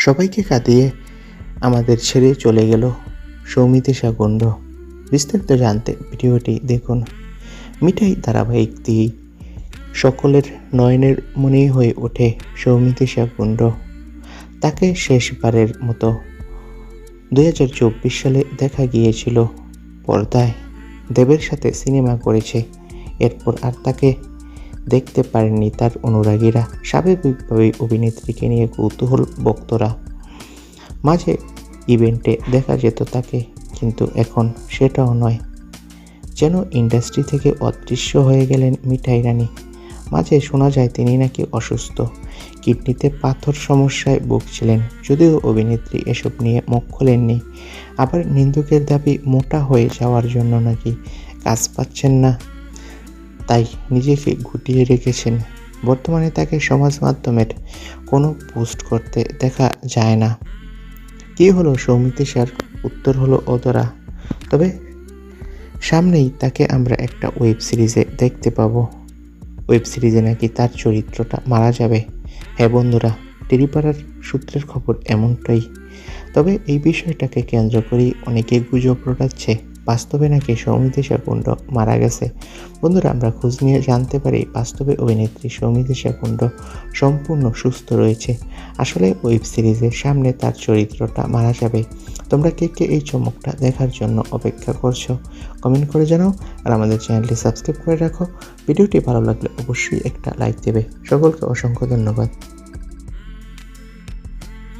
সবাইকে কাঁদিয়ে আমাদের ছেড়ে চলে গেল সৌমিতি সাকুণ্ড বিস্তারিত জানতে ভিডিওটি দেখুন। মিঠাই ধারাবাহিক দিয়েই সকলের নয়নের মনেই হয়ে ওঠে সৌমিতি সাকুণ্ড তাকে শেষবারের মতো দুই হাজার চব্বিশ সালে দেখা গিয়েছিল পর্দায়। দেবের সাথে সিনেমা করেছে। এরপর আর তাকে দেখতে পারেননি তার অনুরাগীরা। স্বাভাবিকভাবেই অভিনেত্রীকে নিয়ে কৌতূহল ভক্তরা। মাঝে ইভেন্টে দেখা যেত তাকে, কিন্তু এখন সেটাও নয়। যেন ইন্ডাস্ট্রি থেকে অদৃশ্য হয়ে গেলেন মিঠাই রানী। মাঝে শোনা যায় তিনি নাকি অসুস্থ। কিডনিতে পাথর সমস্যায় ভুগছিলেন, যদিও অভিনেত্রী এসব নিয়ে মুখ খোলেননি। আবার নিন্দুকের দাবি মোটা হয়ে যাওয়ার জন্য নাকি কাজ পাচ্ছেন না। তাই নিজেকে গুটিয়ে রেখেছেন। বর্তমানে তাকে সমাজ মাধ্যমের কোনো পোস্ট করতে দেখা যায় না। কি হলো সৌমিতি স্যার? উত্তর হলো অদরা তবে সামনেই তাকে আমরা একটা ওয়েব সিরিজে দেখতে পাবো। ওয়েব সিরিজে নাকি তার চরিত্রটা মারা যাবে। হ্যাঁ বন্ধুরা, টেরিপাড়ার সূত্রের খবর এমনটাই। তবে এই বিষয়টাকে কেন্দ্র করেই অনেকে গুজব রটাচ্ছে। বাস্তবে নাকি সৌমিতি শাকুণ্ড মারা গেছে? বন্ধুরা, আমরা খোঁজ নিয়ে জানতে পারি বাস্তবে অভিনেত্রী সৌমিতি শাকুণ্ড সম্পূর্ণ সুস্থ রয়েছে। আসলে ওয়েব সিরিজের সামনে তার চরিত্রটা মারা যাবে। তোমরা কে কে এই চমকটা দেখার জন্য অপেক্ষা করছ? কমেন্ট করে জানাও আর আমাদের চ্যানেলটি সাবস্ক্রাইব করে রাখো। ভিডিওটি ভালো লাগলে অবশ্যই একটা লাইক দেবে। সকলকে অসংখ্য ধন্যবাদ।